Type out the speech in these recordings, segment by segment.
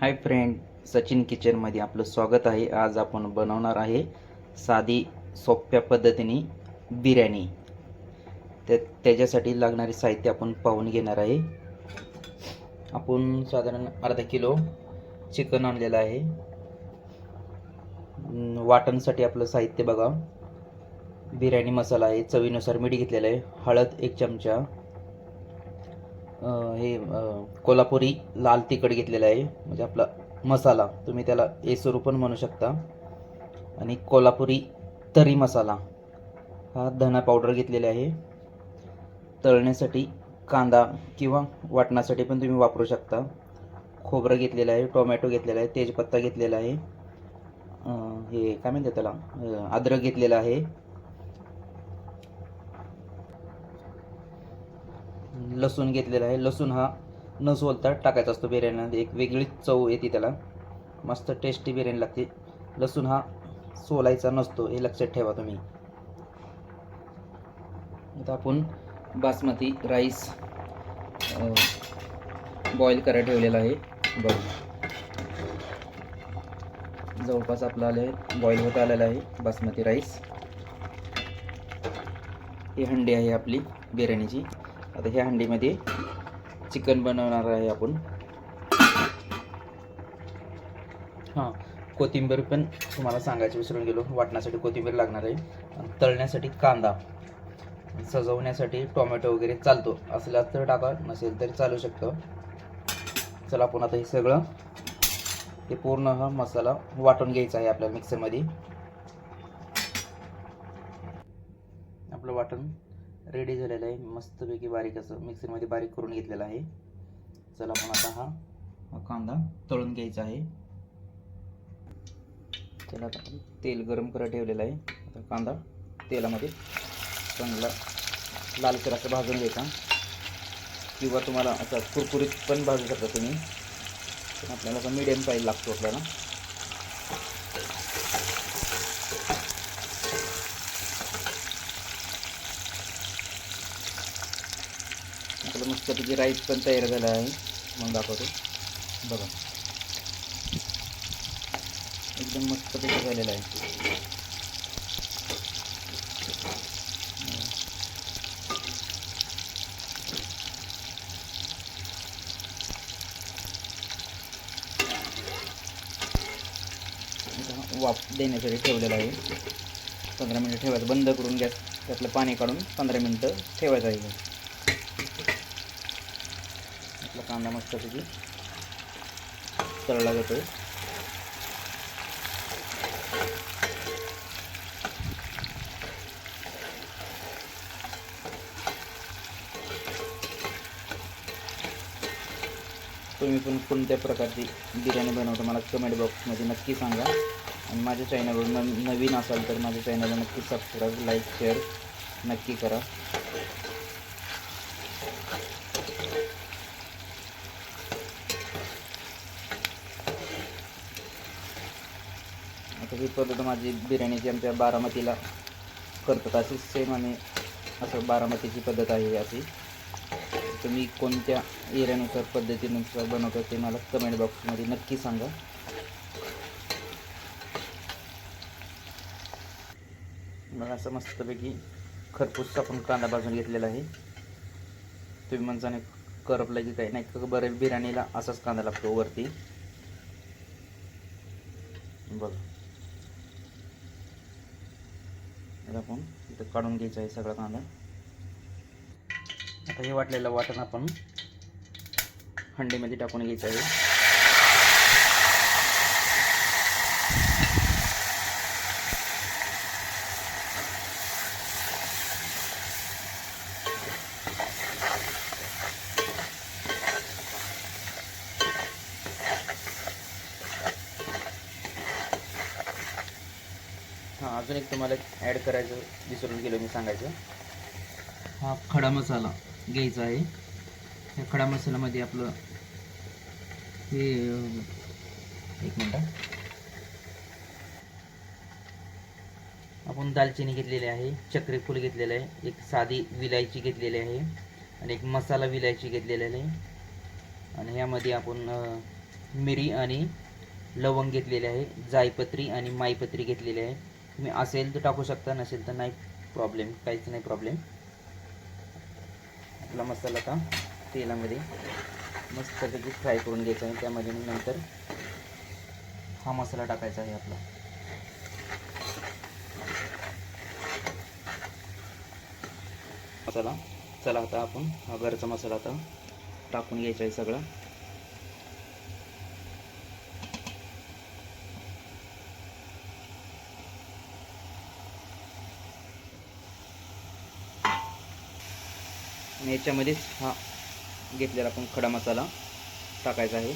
Hi friend Sachin किचनमध्ये आपलं स्वागत आहे. आज आपण बनवणार आहे साधी सोप्या पद्धतीने बिर्याणी. त्या त्याच्यासाठी लागणारे साहित्य आपण पाहून घेणार आहे. आपण साधारण अर्धा किलो चिकन आणलेलं आहे. वाटणसाठी आपलं साहित्य बघा. बिर्याणी मसाला आहे चवीनुसार मीठ घेतलेलं आहे. हळद एक चमचा. हे कोल्हापुरी लाल तिखट घेतलेलं आहे. म्हणजे आपला मसाला. तुम्ही त्याला एसरू पण म्हणू शकता. आणि कोल्हापुरी तरी मसाला. हा धना पावडर घेतलेला आहे. तळण्यासाठी कांदा किंवा वाटण्यासाठी पण तुम्ही वापरू शकता. खोबरं घेतलेलं आहे टोमॅटो घेतलेला आहे तेजपत्ता घेतलेला आहे. हे काय म्हणते त्याला? अद्रक घेतलेलं आहे. लसूण घेतलेला आहे. लसूण हा न सोलता टाकायचा असतो बिर्याणीमध्ये. एक वेगळीच चव येते त्याला. मस्त टेस्टी बिर्याणी लागते. लसूण हा सोलायचा नसतो हे लक्षात ठेवा तुम्ही. आता आपण बासमती राईस बॉईल करायला ठेवलेला आहे. बघ. जवळपास आपला आहे बॉईल होत आलेला आहे बासमती राईस. ही हंडी आहे आपली बिर्याणीची. आता ह्या हंडीमध्ये चिकन बनवणार आहे आपण. हां कोथिंबीर पण तुम्हाला सांगायचं विसरून गेलो. वाटण्यासाठी कोथिंबीर लागणार आहे. तळण्यासाठी कांदा. सजवण्यासाठी टोमॅटो वगैरे चालतो. असला तर टाका नसेल तरी चालू शकतं. चला आपण आता हे सगळं हे पूर्ण हा मसाला वाटून घ्यायचा आहे आपल्या मिक्सरमध्ये. आपलं वाटण रेडी झालेलं आहे. मस्तपैकी बारीक असं मिक्सरमध्ये बारीक करून घेतलेलं आहे. चला आपण आता हा कांदा तळून घ्यायचा आहे. त्याला आता तेल गरम करत ठेवलेलं आहे. आता कांदा तेलामध्ये चांगला लालसर असं भाजून घ्यायचा. किंवा तुम्हाला असं कुरकुरीत पण भाजू शकता तुम्ही. पण आपल्याला असं मिडियम साईज लागतो आपल्याला आपलं मस्तपैकी राईस पण तयार झाला आहे. मग दाखवतो. बघा. एकदम मस्तपैकी झालेला आहे. वाफ देण्यासाठी ठेवलेला आहे. पंधरा मिनटं ठेवायचं. बंद करून गॅस त्यातलं पाणी काढून पंधरा मिनटं ठेवायचं आहे. कांदा मस्तपैकी तळला जातो तुम्ही पण कोणत्या प्रकारची बिर्याणी बनवता मला कमेंट बॉक्समध्ये नक्की सांगा. आणि माझ्या चॅनलवर न नवीन असाल तर माझ्या चॅनलला नक्की सबस्क्राईब लाईक शेअर नक्की करा. तशी ही पद्धत माझी बिर्याणीची आमच्या बारामतीला करतात. अशी सेम आम्ही असं बारामतीची पद्धत आहे अशी. तुम्ही कोणत्या एरियानुसार पद्धतीनुसार बनवता ते मला कमेंट बॉक्समध्ये नक्की सांगा. मग असं मस्तपैकी खरपूस आपण कांदा भाजून घेतलेला आहे. तुम्ही म्हणताने करपला की काही नाही का बरं बिर्याणीला असाच कांदा लागतो वरती. बघा. तर आपण इथं काढून घ्यायचा आहे सगळा कांदा. आता हे वाटलेलं वाटण आपण हंडीमध्ये टाकून घ्यायचं आहे. अजून एक तुम्हाला ॲड करायचं विसरून गेलो मी सांगायचं. हा खडा मसाला घ्यायचा आहे. या खडा मसाल्यामध्ये आपलं हे एक मिनटं. आपण दालचिनी घेतलेली आहे चक्री फूल घेतलेलं आहे एक साधी विलायची घेतलेली आहे आणि एक मसाला विलायची घेतलेली आहे. आणि ह्यामध्ये आपण मिरी आणि लवंग घेतलेले आहे जायपत्री आणि मायपत्री घेतलेली आहे. तुम्ही असेल तर टाकू शकता नसेल तर नाही. प्रॉब्लेम काहीच नाही प्रॉब्लेम आपला मसाला आता तेलामध्ये मस्तपैकी फ्राय करून घ्यायचा आहे. त्यामध्ये नंतर हा मसाला टाकायचा आहे आपला. मसाला चला आता आपण हा घरचा मसाला आता टाकून घ्यायचा आहे सगळं. याच्यामध्येच हा घेतलेला आपण खडा मसाला टाकायचा आहे.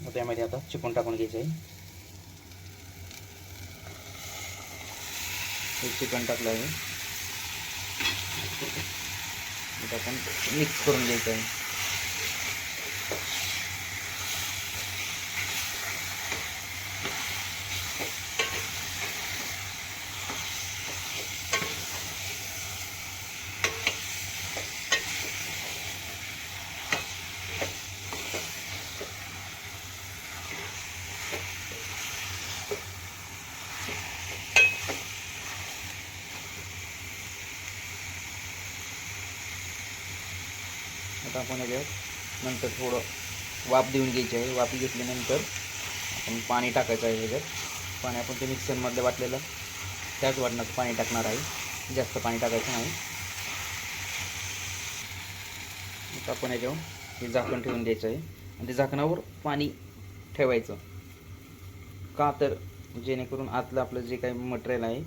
मग त्यामध्ये आता चिकन टाकून घ्यायचं आहे. चिकन टाकलं आहे. आता आपण मिक्स करून घ्यायचं आहे आता आपण याच्यात नंतर थोडं वाफ देऊन घ्यायची आहे. वाफ घेतल्यानंतर आपण पाणी टाकायचं आहे त्याच्यात पाणी आपण ते मिक्सरमधलं वाटलेलं त्याच वाटणात पाणी टाकणार आहे. जास्त पाणी टाकायचं नाही. आता आपण याच्यावर हे झाकण ठेवून द्यायचं आहे. आणि ते झाकणावर पाणी ठेवायचं. का तर जेणेकरून आतलं आपलं जे काही मटेरियल आहे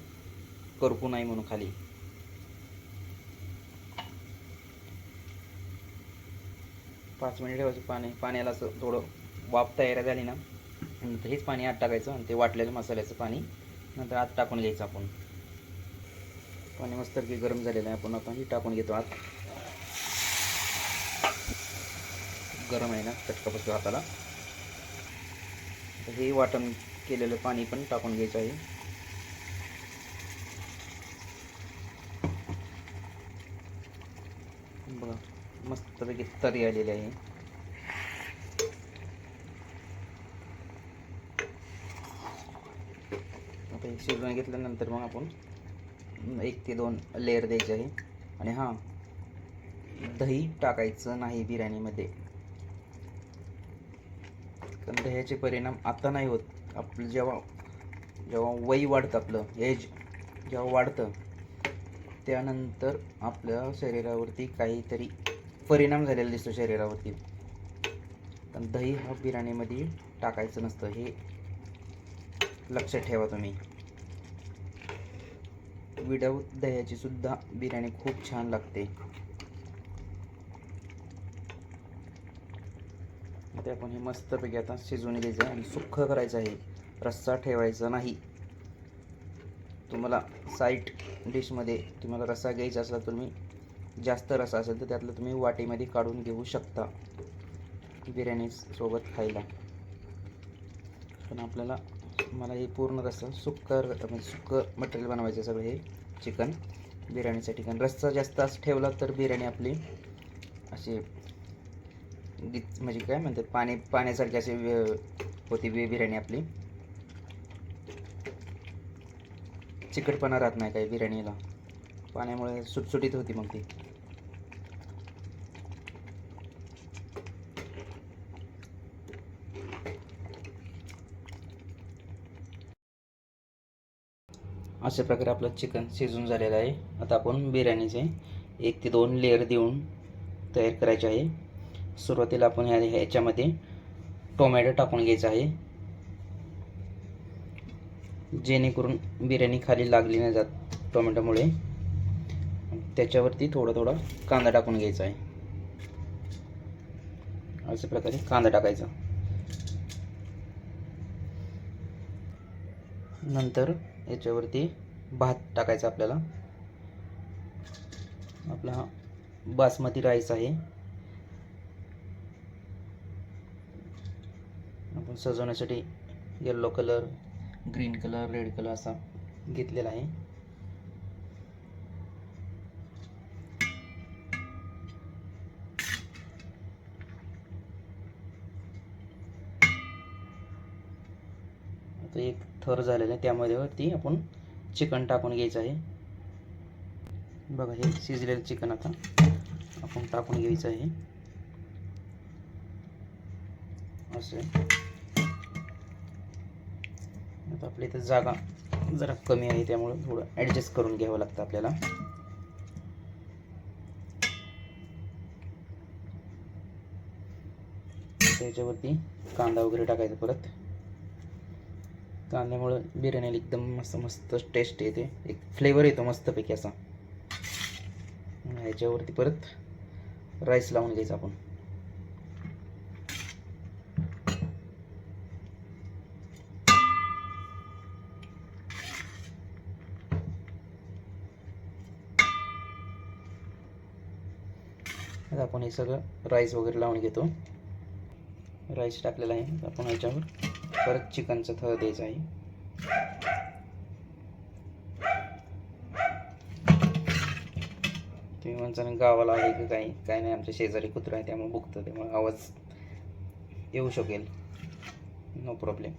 करपू नाही म्हणून खाली. पाच मिनिट ठेवायचं पाणी. पाण्याला असं थोडं वाफ तयार झाली ना नंतर हेच पाणी आत टाकायचं आणि ते वाटलेलं मसाल्याचं पाणी नंतर आत टाकून घ्यायचं आपण. पाणी मस्त की गरम झालेलं आहे आपण आता हे टाकून घेतो आत. गरम आहे ना चटका बसतो हाताला. तर हे वाटण केलेलं पाणी पण टाकून घ्यायचं आहे. बघा. मस्तपैकी तरी आलेली आहे. आता हे शिजवून घेतल्यानंतर मग आपण एक ते दोन लेअर द्यायचे आहे. आणि हां दही टाकायचं नाही बिर्याणीमध्ये. कारण दह्याचे परिणाम आता नाही होत. आपलं जेव्हा जेव्हा वय वाढतं आपलं एज जेव्हा वाढतं त्यानंतर आपल्या शरीरावरती काहीतरी परिणाम झालेला दिसतो शरीरावरती. पण दही हा बिर्याणीमध्ये टाकायचं नसतं हे लक्षात ठेवा तुम्ही. विदाऊट दह्याची सुद्धा बिर्याणी खूप छान लागते. ते आपण हे मस्तपैकी आता शिजवून घ्यायचं आहे आणि सुख करायचं आहे. रस्सा ठेवायचा नाही. तुम्हाला साईट डिशमध्ये तुम्हाला रस्सा घ्यायचा असला तुम्ही जास्त रस्सा असेल तर त्यातलं तुम्ही वाटीमध्ये काढून घेऊ शकता बिर्याणीसोबत खायला. पण आपल्याला मला हे पूर्ण रस्सा सुक्कर म्हणजे सुक्क मटेरियल बनवायचं आहे सगळं हे चिकन बिर्याणीसाठी कारण रस्सा जास्त असं ठेवला तर बिर्याणी आपली अशी गि म्हणजे काय म्हणतात पाणी पाण्यासारखी अशी वे- होती बिर्याणी आपली. चिकटपणा राहत नाही काही बिर्याणीला. पाण्यामुळे सुटसुटीत होती मग ती. अशा प्रकारे आपलं चिकन शिजून झालेलं आहे. आता आपण बिर्याणीचे एक ते दोन लेअर देऊन तयार करायचे आहे. सुरुवातीला आपण ह्या ह्याच्यामध्ये टोमॅटो टाकून घ्यायचा आहे. जेणेकरून बिर्याणी खाली लागली नाही जात टोमॅटोमुळे त्याच्यावरती थोडा थोडा कांदा टाकून घ्यायचा आहे. अशा प्रकारे कांदा टाकायचा. नंतर याच्यावरती भात टाकायचा आपल्याला. आपला हा बासमती राईस आहे. आपण सजवण्यासाठी yellow colour green colour red colour असा घेतलेला आहे. थर झालेला आहे. त्यामध्ये वरती आपण चिकन टाकून घ्यायचं आहे. बघा हे शिजलेलं चिकन आता आपण टाकून घ्यायचं आहे. असं आता आपल्या इथं जागा जरा कमी आहे त्यामुळे थोडं ॲडजस्ट करून घ्यावं लागतं आपल्याला. त्याच्यावरती कांदा वगैरे टाकायचा परत. कांद्यामुळं बिर्याणीला एकदम मस्त मस्त टेस्ट येते. एक फ्लेवर येतो मस्तपैकी असा. ह्याच्यावरती परत राईस लावून घ्यायचा आपण. आपण हे सगळं राईस वगैरे लावून घेतो. राईस टाकलेला आहे आपण ह्याच्यावर परत चिकनचा थर द्यायचा आहे. तुम्ही म्हणता गावाला आले की काही काही नाही आमच्या शेजारी कुत्रा आहे त्यामुळे बघतो त्यामुळे आवाज येऊ शकेल. नो प्रॉब्लेम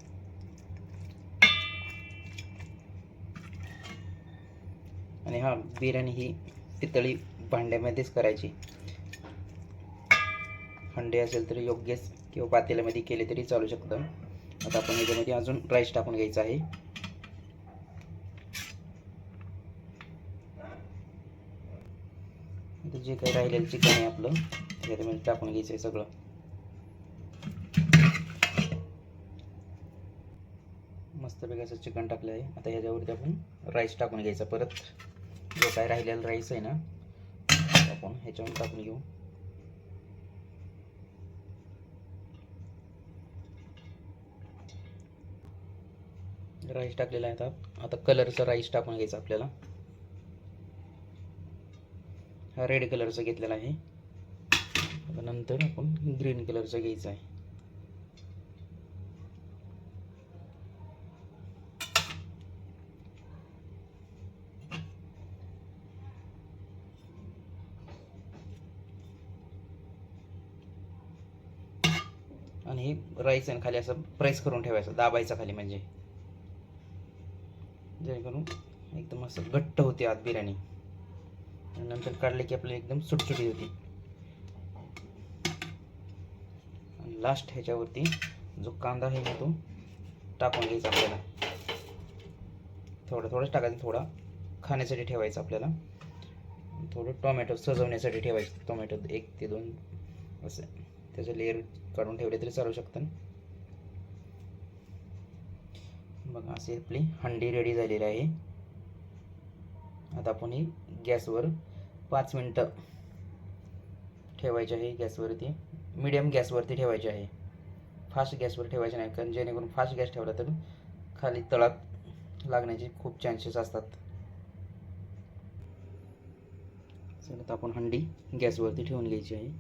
आणि हा बिर्याणी ही पितळी भांड्यामध्येच करायची. हंडे असेल तरी योग्यच किंवा पातेल्यामध्ये केले तरी चालू शकतं. आता आपण याच्यामध्ये अजून राईस टाकून घ्यायचा आहे. आता जे काही राहिलेलं चिकन आहे आपलं त्याच्यामध्ये टाकून घ्यायचं आहे सगळं. मस्तपैकी असं चिकन टाकलं आहे. आता ह्याच्यावरती आपण राईस टाकून घ्यायचा परत. जो काय राहिलेला राईस आहे ना आपण ह्याच्यावर टाकून घेऊ. राईस टाकलेला आहे आता. आता कलरचा राईस टाकून घ्यायचा आपल्याला. हा रेड कलरचा घेतलेला आहे. आता नंतर आपण ग्रीन कलरचा घ्यायचा आहे. आणि हे राईस आणि खाली असं प्रेस करून ठेवायचं दाबायचं खाली म्हणजे. जेणेकरून एकदम असं घट्ट होते आत बिर्याणी. आणि नंतर काढले की आपल्याला एकदम सुटसुटी होती. आणि लास्ट ह्याच्यावरती जो कांदा आहे ना तो टाकून घ्यायचा आपल्याला. थोडं थोडंच टाकायचं थोडा खाण्यासाठी ठेवायचं आपल्याला. थोडं टोमॅटो सजवण्यासाठी ठेवायचं. टोमॅटो एक ते दोन असं. त्याचं लेअर काढून ठेवले तरी चालू शकतं. बघा अशी आपली हंडी रेडी झालेली आहे. आता आपण ही गॅसवर पाच मिनटं ठेवायची आहे गॅसवरती मिडियम गॅसवरती ठेवायची आहे. फास्ट गॅसवर ठेवायचे नाही कारण जेणेकरून फास्ट गॅस ठेवला तर खाली तळात लागण्याचे खूप चान्सेस असतात. चला आता आपण हंडी गॅसवरती ठेवून घ्यायची आहे.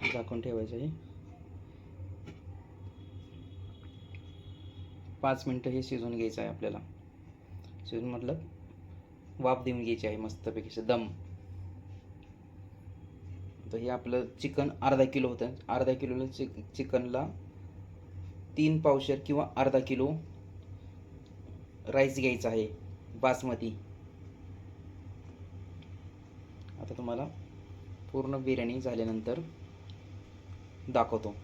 झाकून ठेवायचं आहे. पाच मिनटं हे शिजवून घ्यायचं आहे आपल्याला. शिजून म्हटलं वाफ देऊन घ्यायची आहे मस्तपैकी दम. तर हे आपलं चिकन अर्धा किलो होतं. अर्धा किलोला चिक चिकनला तीन पावशर किंवा अर्धा किलो राईस घ्यायचा आहे बासमती. आता तुम्हाला पूर्ण बिर्याणी झाल्यानंतर दाखवतो.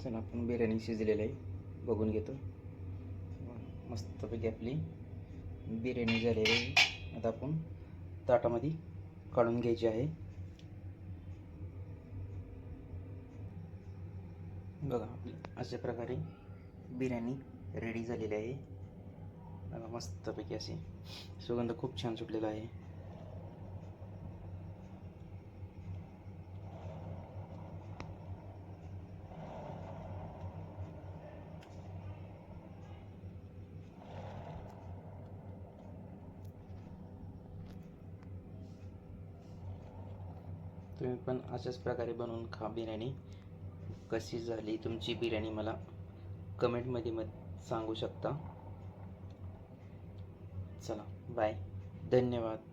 चला आपण बिर्याणी शिजलेलं आहे. बघून घेतो. मस्तपैकी आपली बिर्याणी झालेली आहे. आता आपण ताटामध्ये काढून घ्यायची आहे. बघा आपली अशा प्रकारे बिर्याणी रेडी झालेली आहे. बघा मस्तपैकी असे सुगंध खूप छान सुटलेला आहे. तुम्ही पण अशाच प्रकारे बनवून खा बिर्याणी. कशी झाली तुमची बिर्याणी मला कमेंटमध्ये मग सांगू शकता? चला बाय धन्यवाद.